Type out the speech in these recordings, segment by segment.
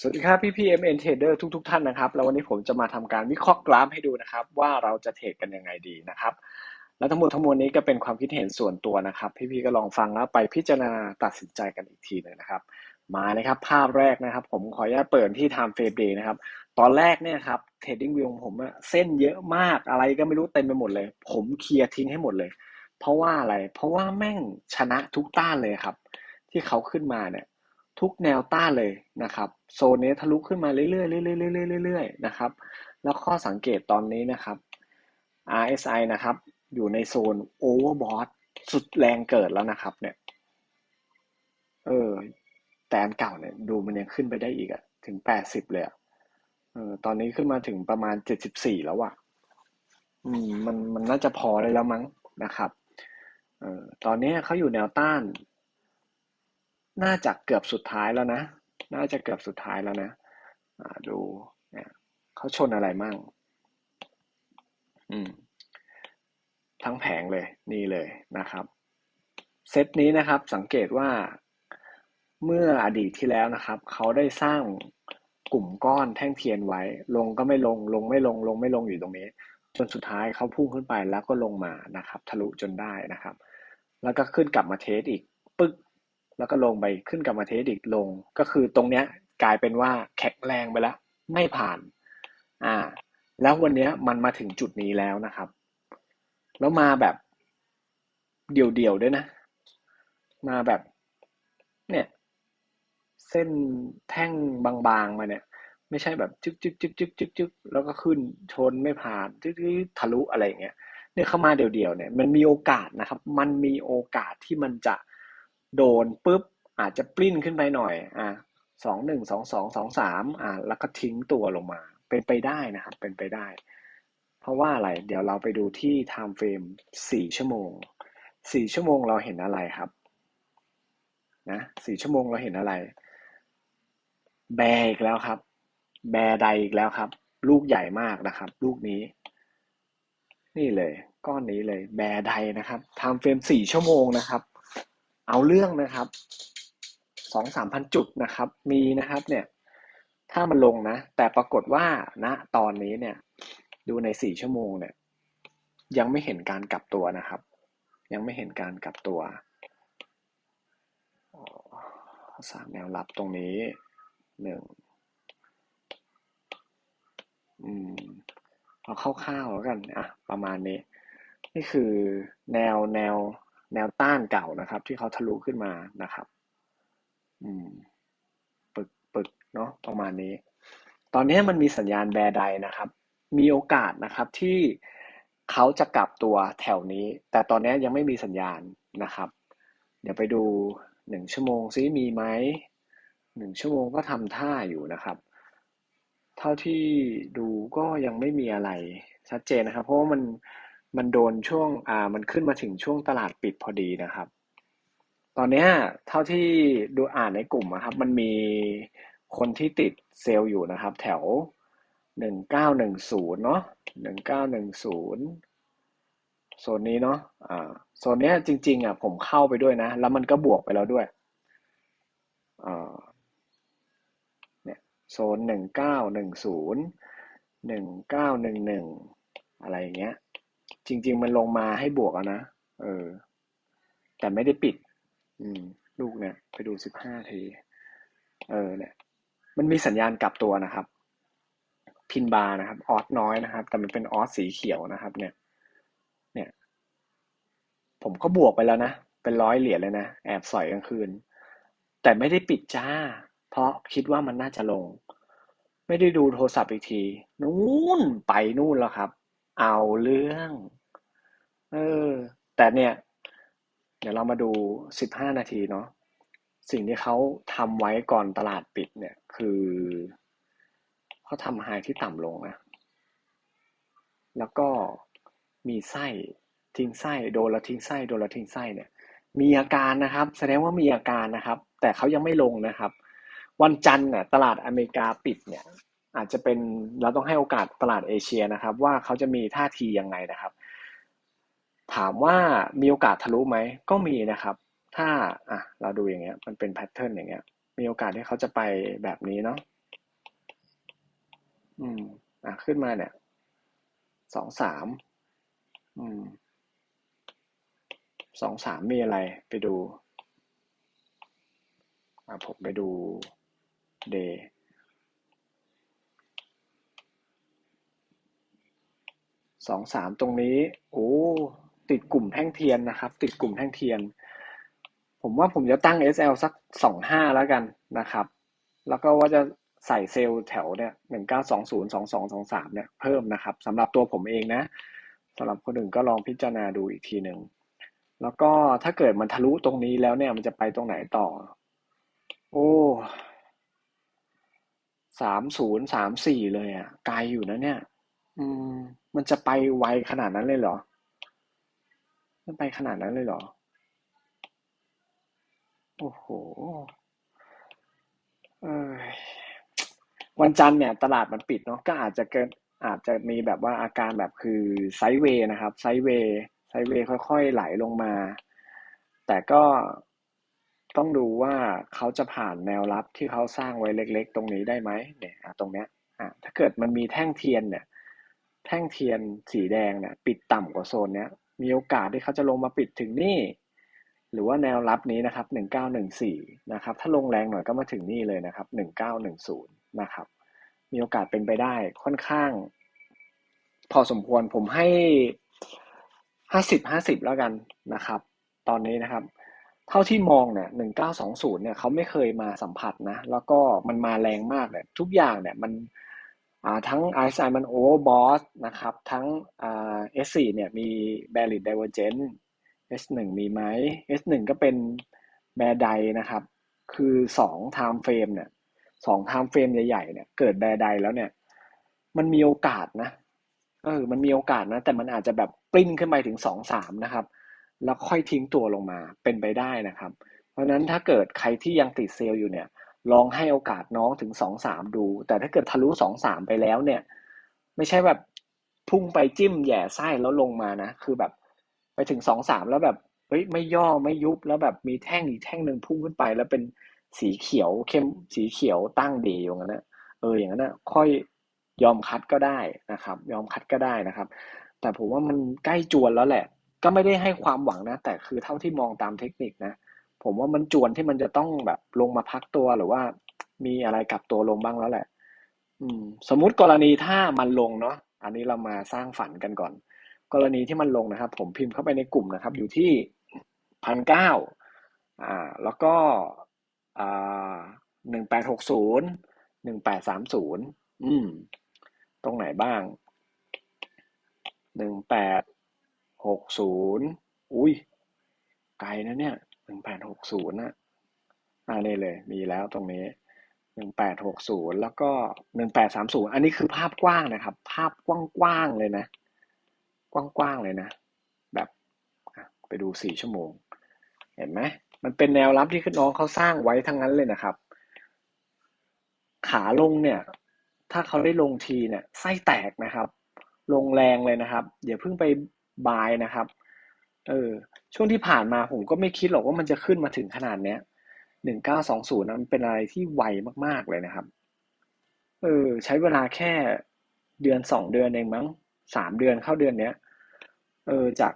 สวัสดีครับพี่พีเอ็มเอ็นเทรดเดอร์ทุกๆท่านนะครับ แล้ววันนี้ผมจะมาทำการวิเคราะห์กราฟให้ดูนะครับ ว่าเราจะเทรดกันยังไงดีนะครับ แล้วทั้งหมดทั้งมวลนี้ก็เป็นความคิดเห็นส่วนตัวนะครับ พี่ๆก็ลองฟังแล้วไปพิจารณาตัดสินใจกันอีกทีหนึ่งนะครับ มาเลยครับภาพแรกนะครับ ผมขออนุญาตเปิดที่ time frame day นะครับ ตอนแรกเนี่ยครับ trading view ของผมอะเส้นเยอะมากอะไรก็ไม่รู้เต็มไปหมดเลย ผมเคลียร์ทิ้งให้หมดเลย เพราะว่าอะไร เพราะว่าแม่งชนะทุกต้านเลยครับ ที่เขาขึ้นมาเนี่ย ทุกแนวต้านเลยนะครับโซนนี้ทะลุขึ้นมาเรื่อยๆเรื่อยๆเรื่อยๆเรื่อยๆนะครับแล้วข้อสังเกตตอนนี้นะครับ RSI นะครับอยู่ในโซน overbought สุดแรงเกิดแล้วนะครับเนี่ยเออแต่อันเก่าเนี่ยดูมันยังขึ้นไปได้อีกอะถึงแปดสิบเลยอะเออตอนนี้ขึ้นมาถึงประมาณเจ็ดสิบสี่แล้วอะอืมมันมันน่าจะพอได้แล้วมั้งนะครับเออตอนนี้เขาอยู่แนวต้าน น่าจะเกือบสุดท้ายแล้วนะ น่าจะเกือบสุดท้ายแล้วนะดูเนี่ยเขาชนอะไรมั่ง อืม ทั้งแผงเลย นี่เลยนะครับ เซตนี้นะครับ สังเกตว่าเมื่ออดีตที่แล้วนะครับ เขาได้สร้างกลุ่มก้อนแท่งเทียนไว้ ลงก็ไม่ลง ลงไม่ลง ลงไม่ลงอยู่ตรงนี้ จนสุดท้ายเขาพุ่งขึ้นไปแล้วก็ลงมานะครับ ทะลุจนได้นะครับ แล้วก็ขึ้นกลับมาเทสอีกปึ๊ก แล้วก็ลงไปขึ้นกลับมาเทสอีกลง ก็คือตรงเนี้ยกลายเป็นว่าแข็งแรงไปแล้ว ไม่ผ่าน อ่า แล้ววันเนี้ยมันมาถึงจุดนี้แล้วนะครับ แล้วมาแบบเดี่ยวๆด้วยนะ มาแบบ เนี่ย เส้นแท่งบางๆมาเนี่ย ไม่ใช่แบบจึ๊กจึ๊กจึ๊กจึ๊กจึ๊กจึ๊กแล้วก็ขึ้นชนไม่ผ่านจึ๊กจึ๊กทะลุอะไรอย่างเงี้ยเนี่ยเข้ามาเดี่ยวๆเนี่ย มันมีโอกาสนะครับ มันมีโอกาสที่มันจะ โดนปุ๊บอาจจะปลิ้นขึ้นไปหน่อย อะสองหนึ่งสองสองสองสามอะแล้วก็ทิ้งตัวลงมา เป็นไปได้นะครับ เป็นไปได้ เพราะว่าอะไร เดี๋ยวเราไปดูที่ time frame สี่ชั่วโมงสี่ชั่วโมงเราเห็นอะไรครับ นะสี่ชั่วโมงเราเห็นอะไร แบอีกแล้วครับ แบใดอีกแล้วครับ ลูกใหญ่มากนะครับ ลูกนี้ นี่เลย ก้อนนี้เลย แบใดนะครับ time frame สี่ชั่วโมงนะครับ เอาเรื่องนะครับสองสามพันจุดนะครับ มีนะครับเนี่ยถ้ามันลงนะ แต่ปรากฏว่าณตอนนี้เนี่ย ดูในสี่ชั่วโมงเนี่ย ยังไม่เห็นการกลับตัวนะครับ ยังไม่เห็นการกลับตัวสามแนวรับตรงนี้หนึ่งอืมเอาคร่าวๆแล้วกันอะประมาณนี้ นี่คือแนวแนว แนวต้านเก่านะครับ ที่เขาทะลุขึ้นมานะครับ อืม ปึกปึกเนาะประมาณนี้ ตอนนี้มันมีสัญญาณแบร์ไดนะครับ มีโอกาสนะครับที่เขาจะกลับตัวแถวนี้ แต่ตอนนี้ยังไม่มีสัญญาณนะครับ เดี๋ยวไปดูหนึ่งชั่วโมงซิมีไหมหนึ่งชั่วโมงก็ทำท่าอยู่นะครับ เท่าที่ดูก็ยังไม่มีอะไรชัดเจนนะครับ เพราะว่ามัน มันโดนช่วงอ่ามันขึ้นมาถึงช่วงตลาดปิดพอดีนะครับ ตอนนี้เท่าที่ดูอ่านในกลุ่มนะครับ มันมีคนที่ติดเซลล์อยู่นะครับ แถวหนึ่งเก้าหนึ่งศูนย์เนาะหนึ่งเก้าหนึ่งศูนย์โซนนี้เนาะอ่าโซนนี้จริง ๆอะผมเข้าไปด้วยนะ แล้วมันก็บวกไปแล้วด้วยอ่าเนี่ยโซนหนึ่งเก้าหนึ่งศูนย์หนึ่งเก้าหนึ่งหนึ่งอะไรอย่างเงี้ย จริง ๆ มันลงมาให้บวกอะนะเออ แต่ไม่ได้ปิด อืม ลูกเนี่ย ไปดูสิบห้าที เออ เนี่ย มันมีสัญญาณกลับตัวนะครับ พินบาร์นะครับ ออสน้อยนะครับ แต่มันเป็นออสสีเขียวนะครับ เนี่ย เนี่ย ผมก็บวกไปแล้วนะ เป็นร้อยเหรียญเลยนะ แอบสอยกลางคืน แต่ไม่ได้ปิดจ้า เพราะคิดว่ามันน่าจะลง ไม่ได้ดูโทรศัพท์อีกที นู่นไปนู่นแล้วครับ เอาเรื่อง เออ แต่เนี่ย เดี๋ยวเรามาดูสิบห้านาทีเนาะสิ่งที่เขาทำไว้ก่อนตลาดปิดเนี่ย คือเขาทำไฮที่ต่ำลงนะแล้วก็มีไส้ทิ้งไส้โดนละทิ้งไส้โดนละทิ้งไส้เนี่ย มีอาการนะครับ แสดงว่ามีอาการนะครับ แต่เขายังไม่ลงนะครับ วันจันทร์เนี่ยตลาดอเมริกาปิดเนี่ย อาจจะเป็นเราต้องให้โอกาสตลาดเอเชียนะครับ ว่าเขาจะมีท่าทียังไงนะครับ ถามว่ามีโอกาสทะลุไหมก็มีนะครับ ถ้าอะเราดูอย่างเงี้ยมันเป็นแพทเทิร์นอย่างเงี้ย มีโอกาสที่เขาจะไปแบบนี้เนาะอืมอะขึ้นมาเนี่ยสองสามอืมสองสามมีอะไรไปดูอะผมไปดูเดย์สองสามตรงนี้ โอ้ ติดกลุ่มแท่งเทียนนะครับ ติดกลุ่มแท่งเทียน ผมว่าผมจะตั้ง SL สักสองห้าแล้วกันนะครับ แล้วก็ว่าจะใส่เซลล์แถวเนี่ยหนึ่งเก้าสองศูนย์สองสองสองสามเนี่ยเพิ่มนะครับสำหรับตัวผมเองนะสำหรับคนอื่นก็ลองพิจารณาดูอีกทีหนึ่งแล้วก็ถ้าเกิดมันทะลุตรงนี้แล้วเนี่ยมันจะไปตรงไหนต่อ โอ้สามศูนย์สามสี่เลยอะไกลอยู่นะเนี่ย อืม มันจะไปไวขนาดนั้นเลยเหรอ มันไปขนาดนั้นเลยเหรอ โอ้โหวันจันทร์เนี่ย ตลาดมันปิดเนาะก็อาจจะเกิดอาจจะมีแบบว่าอาการแบบคือไซด์เวย์นะครับ ไซด์เวย์ไซด์เวย์ค่อยๆไหลลงมา แต่ก็ต้องดูว่าเขาจะผ่านแนวรับที่เขาสร้างไว้เล็ก ๆ ตรงนี้ได้ไหมเนี่ยตรงเนี้ยถ้าเกิดมันมีแท่งเทียนเนี่ย แท่งเทียนสีแดงเนี่ย ปิดต่ำกว่าโซนเนี้ย มีโอกาสที่เขาจะลงมาปิดถึงนี่ หรือว่าแนวรับนี้นะครับหนึ่งเก้าหนึ่งสี่นะครับ ถ้าลงแรงหน่อยก็มาถึงนี่เลยนะครับหนึ่งเก้าหนึ่งศูนย์นะครับ มีโอกาสเป็นไปได้ค่อนข้าง พอสมควรผมให้ห้าสิบห้าสิบแล้วกันนะครับ ตอนนี้นะครับ เท่าที่มองเนี่ยหนึ่งเก้าสองศูนย์เนี่ยเขาไม่เคยมาสัมผัสนะ แล้วก็มันมาแรงมากเนี่ยทุกอย่างเนี่ยมัน ทั้ง RSI มัน overbought นะครับ ทั้ง S4 เนี่ยมี bearish divergence S1 มีไหม S1 ก็เป็นแบร์ไดนะครับ คือสอง time frame เนี่ยสอง time frame ใหญ่ๆเนี่ยเกิดแบร์ไดแล้วเนี่ย มันมีโอกาสนะเออมันมีโอกาสนะ แต่มันอาจจะแบบปริ้นขึ้นไปถึงสองสามนะครับ แล้วค่อยทิ้งตัวลงมาเป็นไปได้นะครับ เพราะฉะนั้นถ้าเกิดใครที่ยังติดเซลล์อยู่เนี่ย ลองให้โอกาสน้องถึงสองสามดู แต่ถ้าเกิดทะลุสองสามไปแล้วเนี่ย ไม่ใช่แบบพุ่งไปจิ้มแย่ไส้แล้วลงมานะ คือแบบไปถึงสองสามแล้วแบบเฮ้ยไม่ย่อไม่ยุบแล้วแบบมีแท่งอีกแท่งหนึ่งพุ่งขึ้นไป แล้วเป็นสีเขียวเข้มสีเขียวตั้งดีอย่างนั้นนะเอออย่างนั้นนะค่อยยอมคัดก็ได้นะครับ ยอมคัดก็ได้นะครับ แต่ผมว่ามันใกล้จวนแล้วแหละ ก็ไม่ได้ให้ความหวังนะ แต่คือเท่าที่มองตามเทคนิคนะ ผมว่ามันจวนที่มันจะต้องแบบลงมาพักตัวหรือว่า มีอะไรกลับตัวลงบ้างแล้วแหละ อืม สมมุติกรณีถ้ามันลงเนาะอันนี้เรามาสร้างฝันกันก่อน กรณีที่มันลงนะครับ ผมพิมพ์เข้าไปในกลุ่มนะครับ อยู่ที่พันเก้าอ่า แล้วก็อ่าหนึ่งแปดหกศูนย์หนึ่งแปดสามศูนย์อืม ตรงไหนบ้างหนึ่งแปดหกศูนย์อุ้ยไกลนะเนี่ย หนึ่งแปดหกศูนย์นะอ่านี่เลย มีแล้วตรงนี้หนึ่งแปดหกศูนย์แล้วก็หนึ่งแปดสามศูนย์อันนี้คือภาพกว้างนะครับ ภาพกว้างๆเลยนะ กว้างๆเลยนะ แบบไปดูสี่ชั่วโมง เห็นไหมมันเป็นแนวรับที่น้องเขาสร้างไว้ทั้งนั้นเลยนะครับ ขาลงเนี่ย ถ้าเขาได้ลงทีเนี่ยไส้แตกนะครับ ลงแรงเลยนะครับอย่าเพิ่งไปบายนะครับ เออ ช่วงที่ผ่านมาผมก็ไม่คิดหรอกว่ามันจะขึ้นมาถึงขนาดเนี้ยหนึ่งเก้าสองศูนย์นั้นเป็นอะไรที่ไวมากๆเลยนะครับ เออ ใช้เวลาแค่เดือนสองเดือนเองมั้งสามเดือนเข้าเดือนเนี้ย เออ จาก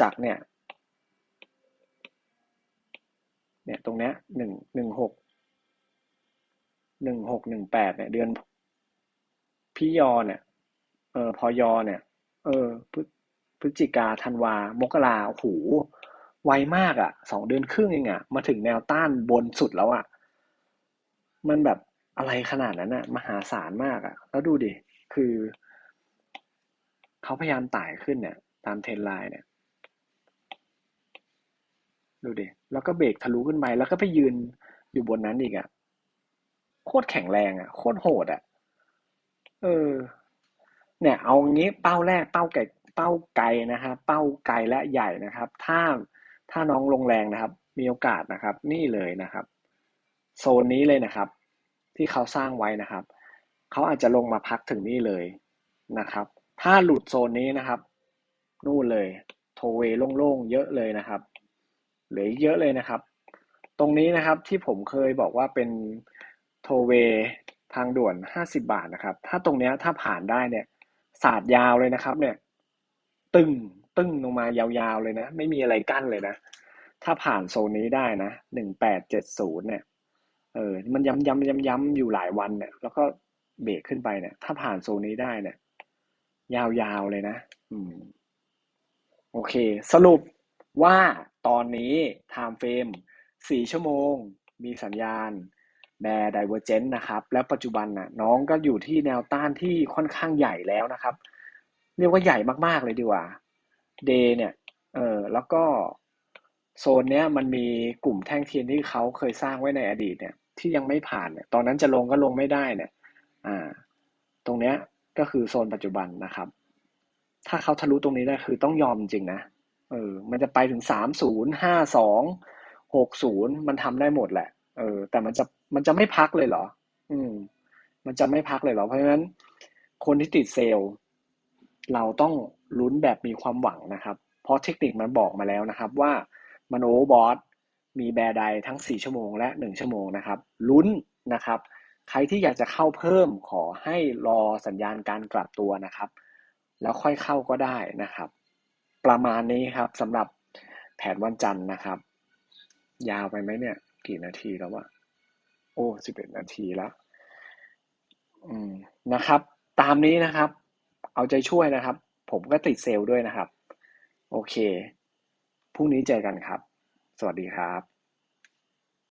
จากเนี่ย เนี่ยตรงเนี้ยหนึ่งหนึ่งหกหนึ่งหกหนึ่งแปดเนี่ย เดือนพี่ยอเนี่ย เออพอยอเนี่ย เออ พฤศจิกา ธันวา มกรา โอ้โห ไวมากอะ่ะ สองเดือนครึ่งเองอะ่ะ มาถึงแนวต้านบนสุดแล้วอะ่ะ มันแบบอะไรขนาดนั้นอะ่ะ มหาศาลมากอะ่ะ แล้วดูดิ คือ เขาพยายามไต่ขึ้นเนี่ย ตามเทรนไลน์เนี่ย ดูดิ แล้วก็เบรกทะลุขึ้นไป แล้วก็ไปยืนอยู่บนนั้นอีกอะโคตรแข็งแรงอะโคตรโหดอะเออเนี่ยเอางี้เป้าแรกเป้าไก่ เป้าไกลนะครับเป้าไกลและใหญ่นะครับ ถ้าถ้าน้องลงแรงนะครับ มีโอกาสนะครับ นี่เลยนะครับ โซนนี้เลยนะครับ ที่เขาสร้างไว้นะครับ เขาอาจจะลงมาพักถึงนี่เลยนะครับ ถ้าหลุดโซนนี้นะครับ นู่นเลยโทเวโล่งๆเยอะเลยนะครับเหลือเยอะเลยนะครับ ตรงนี้นะครับที่ผมเคยบอกว่าเป็นโทเวทางด่วนห้าสิบาทนะครับ ถ้าตรงเนี้ยถ้าผ่านได้เนี่ย ศาสตร์ยาวเลยนะครับ เนี่ย ตึงตึงลงมายาวๆเลยนะ ไม่มีอะไรกั้นเลยนะ ถ้าผ่านโซนนี้ได้นะหนึ่งแปดเจ็ดศูนย์เนี่ยเออ มันย้ำย้ำย้ำย้ำอยู่หลายวันเนี่ย แล้วก็เบรกขึ้นไปเนี่ย ถ้าผ่านโซนนี้ได้เนี่ย ยาวๆเลยนะ อืม โอเค สรุปว่าตอนนี้ time frame สี่ชั่วโมง มีสัญญาณแบร์ divergent นะครับ แล้วปัจจุบันน่ะ น้องก็อยู่ที่แนวต้านที่ค่อนข้างใหญ่แล้วนะครับ เรียกว่าใหญ่มากๆเลยดีกว่า day เนี่ยเออแล้วก็โซนเนี้ยมันมีกลุ่มแท่งเทียนที่เขาเคยสร้างไว้ในอดีตเนี่ย ที่ยังไม่ผ่านเนี่ยตอนนั้นจะลงก็ลงไม่ได้เนี่ยอ่า ตรงเนี้ยก็คือโซนปัจจุบันนะครับ ถ้าเขาทะลุตรงนี้ได้คือต้องยอมจริงนะเออ มันจะไปถึงสามศูนย์ห้าสองหกศูนย์มันทำได้หมดแหละ เออ แต่มันจะมันจะไม่พักเลยเหรอ อืม มันจะไม่พักเลยเหรอ เพราะฉะนั้น คนที่ติดเซลล์ เราต้องลุ้นแบบมีความหวังนะครับ เพราะเทคนิคมันบอกมาแล้วนะครับว่ามันโอเวอร์บอทมีแบร์ไดทั้ง 4 ชั่วโมงและ 1 ชั่วโมงนะครับลุ้นนะครับ ใครที่อยากจะเข้าเพิ่มขอให้รอสัญญาณการกลับตัวนะครับ แล้วค่อยเข้าก็ได้นะครับ ประมาณนี้ครับสำหรับแผนวันจันทร์นะครับ ยาวไปไหมเนี่ย กี่นาทีแล้ววะโอ้สิบเอ็ดนาทีแล้ว อืมนะครับ ตามนี้นะครับ เอาใจช่วยนะครับ ผมก็ติดเซลล์ด้วยนะครับ โอเค พรุ่งนี้เจอกันครับ สวัสดีครับ